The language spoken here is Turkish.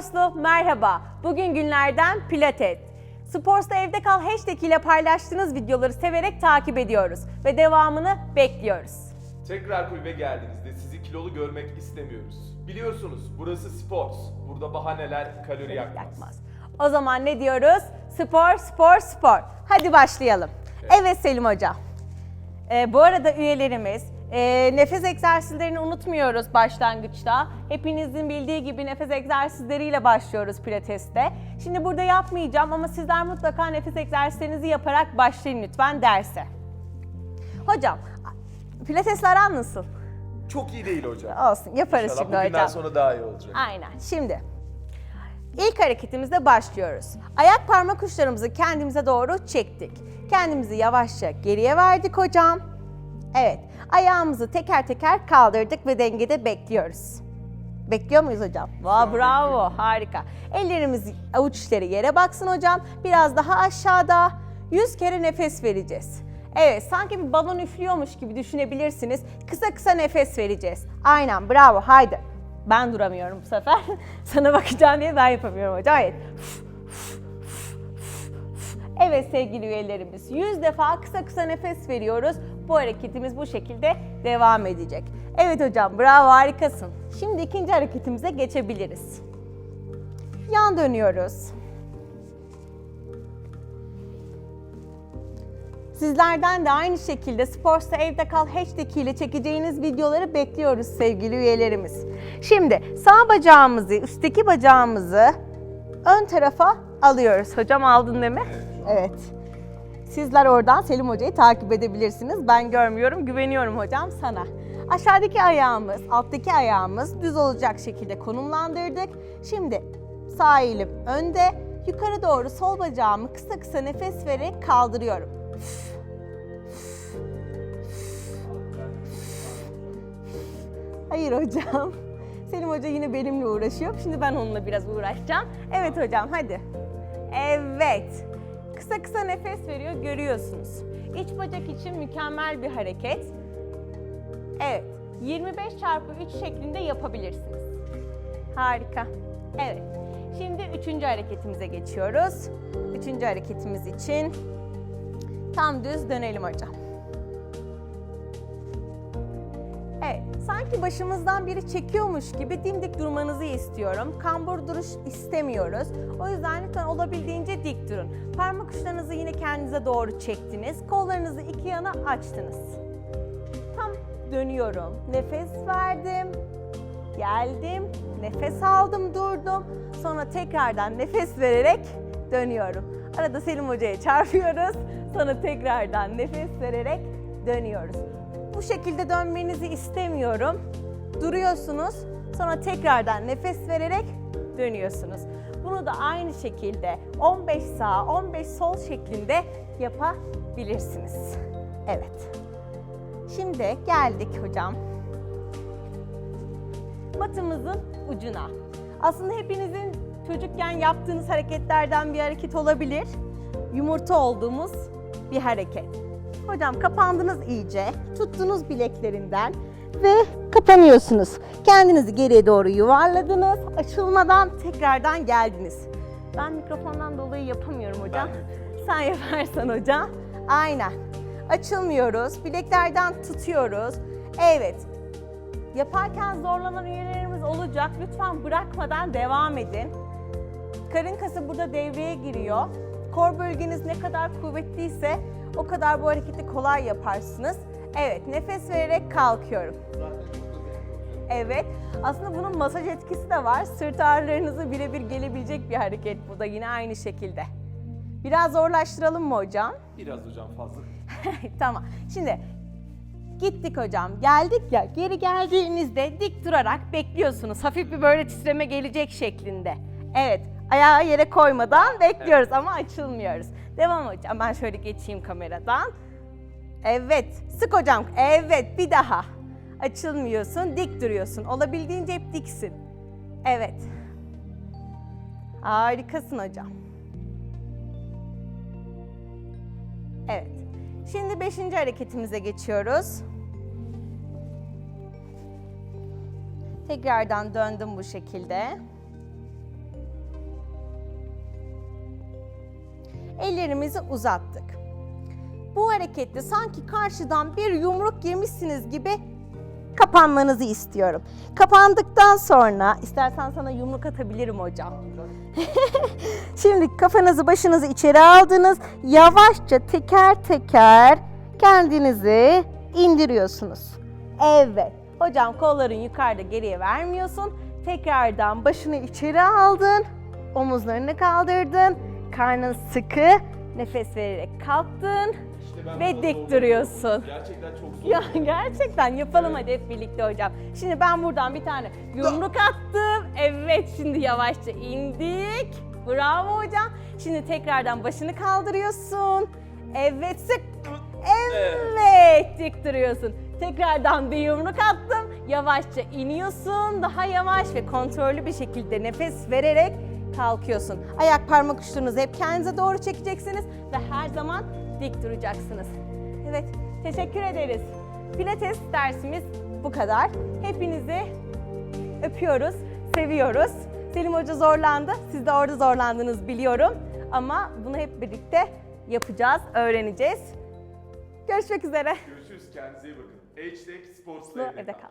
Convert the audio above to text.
Sporslu merhaba. Bugün günlerden Pilates. Spors'ta evde kal hashtag ile paylaştığınız videoları severek takip ediyoruz ve devamını bekliyoruz. Tekrar kulübe geldiğinizde sizi kilolu görmek istemiyoruz. Biliyorsunuz burası sports. Burada bahaneler kalori yakmaz. Yakmaz. O zaman ne diyoruz? Spor, spor, spor. Hadi başlayalım. Evet, Selim Hoca. Ee, bu arada üyelerimiz e, nefes egzersizlerini unutmuyoruz başlangıçta. Hepinizin bildiği gibi nefes egzersizleriyle başlıyoruz pilateste. Şimdi burada yapmayacağım ama sizler mutlaka nefes egzersizlerinizi yaparak başlayın lütfen derse. Hocam, pilatesle aran nasıl? Çok iyi değil hocam. Olsun, yaparız İnşallah şimdi bugünden hocam. sonra daha iyi olacak. Aynen. Şimdi ilk hareketimizde başlıyoruz. Ayak parmak uçlarımızı kendimize doğru çektik. Kendimizi yavaşça geriye verdik hocam. Evet. Ayağımızı teker teker kaldırdık ve dengede bekliyoruz. Bekliyor muyuz hocam? Vay bravo, harika. Ellerimiz avuç içleri yere baksın hocam. Biraz daha aşağıda. 100 kere nefes vereceğiz. Evet, sanki bir balon üflüyormuş gibi düşünebilirsiniz. Kısa kısa nefes vereceğiz. Aynen, bravo, haydi. Ben duramıyorum bu sefer. Sana bakacağım diye ben yapamıyorum hocam. Evet. Evet sevgili üyelerimiz, 100 defa kısa kısa nefes veriyoruz. Bu hareketimiz bu şekilde devam edecek. Evet hocam, bravo, harikasın. Şimdi ikinci hareketimize geçebiliriz. Yan dönüyoruz. Sizlerden de aynı şekilde Sporsta Evde Kal hashtag ile çekeceğiniz videoları bekliyoruz sevgili üyelerimiz. Şimdi sağ bacağımızı, üstteki bacağımızı ön tarafa alıyoruz. Hocam aldın değil mi? Evet. Sizler oradan Selim Hoca'yı takip edebilirsiniz. Ben görmüyorum, güveniyorum hocam sana. Aşağıdaki ayağımız, alttaki ayağımız düz olacak şekilde konumlandırdık. Şimdi sağ elim önde, yukarı doğru sol bacağımı kısa kısa nefes vererek kaldırıyorum. Hayır hocam. Selim Hoca yine benimle uğraşıyor. Şimdi ben onunla biraz uğraşacağım. Evet hocam hadi. Evet. Kısa kısa nefes veriyor görüyorsunuz. İç bacak için mükemmel bir hareket. Evet. 25 çarpı 3 şeklinde yapabilirsiniz. Harika. Evet. Şimdi üçüncü hareketimize geçiyoruz. Üçüncü hareketimiz için tam düz dönelim hocam. Sanki başımızdan biri çekiyormuş gibi dimdik durmanızı istiyorum. Kambur duruş istemiyoruz. O yüzden lütfen olabildiğince dik durun. Parmak uçlarınızı yine kendinize doğru çektiniz. Kollarınızı iki yana açtınız. Tam dönüyorum. Nefes verdim. Geldim. Nefes aldım, durdum. Sonra tekrardan nefes vererek dönüyorum. Arada Selim Hoca'ya çarpıyoruz. Sonra tekrardan nefes vererek dönüyoruz. Bu şekilde dönmenizi istemiyorum. Duruyorsunuz. Sonra tekrardan nefes vererek dönüyorsunuz. Bunu da aynı şekilde 15 sağ, 15 sol şeklinde yapabilirsiniz. Evet. Şimdi geldik hocam matımızın ucuna. Aslında hepinizin çocukken yaptığınız hareketlerden bir hareket olabilir. Yumurta olduğumuz bir hareket. Hocam kapandınız iyice, tuttunuz bileklerinden ve kapanıyorsunuz. Kendinizi geriye doğru yuvarladınız. Açılmadan tekrardan geldiniz. Ben mikrofondan dolayı yapamıyorum hocam. Sen yaparsan hocam. Aynen. Açılmıyoruz. Bileklerden tutuyoruz. Evet. Yaparken zorlanan üyelerimiz olacak. Lütfen bırakmadan devam edin. Karın kası burada devreye giriyor. Kor bölgeniz ne kadar kuvvetliyse o kadar bu hareketi kolay yaparsınız. Evet, nefes vererek kalkıyorum. Evet, aslında bunun masaj etkisi de var. Sırt ağrılarınızı birebir gelebilecek bir hareket bu da yine aynı şekilde. Biraz zorlaştıralım mı hocam? Biraz hocam fazla. tamam. Şimdi gittik hocam. Geldik ya. Geri geldiğinizde dik durarak bekliyorsunuz. Hafif bir böyle titreme gelecek şeklinde. Evet. Ayağı yere koymadan bekliyoruz ama açılmıyoruz. Devam hocam. Ben şöyle geçeyim kameradan. Evet. Sık hocam. Evet. Bir daha. Açılmıyorsun. Dik duruyorsun. Olabildiğince hep diksin. Evet. Harikasın hocam. Evet. Şimdi beşinci hareketimize geçiyoruz. Tekrardan döndüm bu şekilde. Ellerimizi uzattık. Bu harekette sanki karşıdan bir yumruk yemişsiniz gibi kapanmanızı istiyorum. Kapandıktan sonra istersen sana yumruk atabilirim hocam. Şimdi kafanızı başınızı içeri aldınız. Yavaşça teker teker kendinizi indiriyorsunuz. Evet. Hocam kolların yukarıda geriye vermiyorsun. Tekrardan başını içeri aldın. Omuzlarını kaldırdın. Karnın sıkı. Nefes vererek kalktın. İşte Ve dik zorlanıyorum. duruyorsun. Gerçekten çok zor. Ya gerçekten yapalım hadi hep birlikte hocam. Şimdi ben buradan bir tane yumruk attım. Evet şimdi yavaşça indik. Bravo hocam. Şimdi tekrardan başını kaldırıyorsun. Evet sık. Evet dik duruyorsun. Tekrardan bir yumruk attım. Yavaşça iniyorsun. Daha yavaş ve kontrollü bir şekilde nefes vererek kalkıyorsun. Ayak parmak uçlarınızı hep kendinize doğru çekeceksiniz ve her zaman dik duracaksınız. Evet, teşekkür ederiz. Pilates dersimiz bu kadar. Hepinizi öpüyoruz, seviyoruz. Selim Hoca zorlandı. Siz de orada zorlandınız biliyorum. Ama bunu hep birlikte yapacağız, öğreneceğiz. Görüşmek üzere. Görüşürüz. Kendinize iyi bakın. Hashtag Sports'la Mutlu evde kal.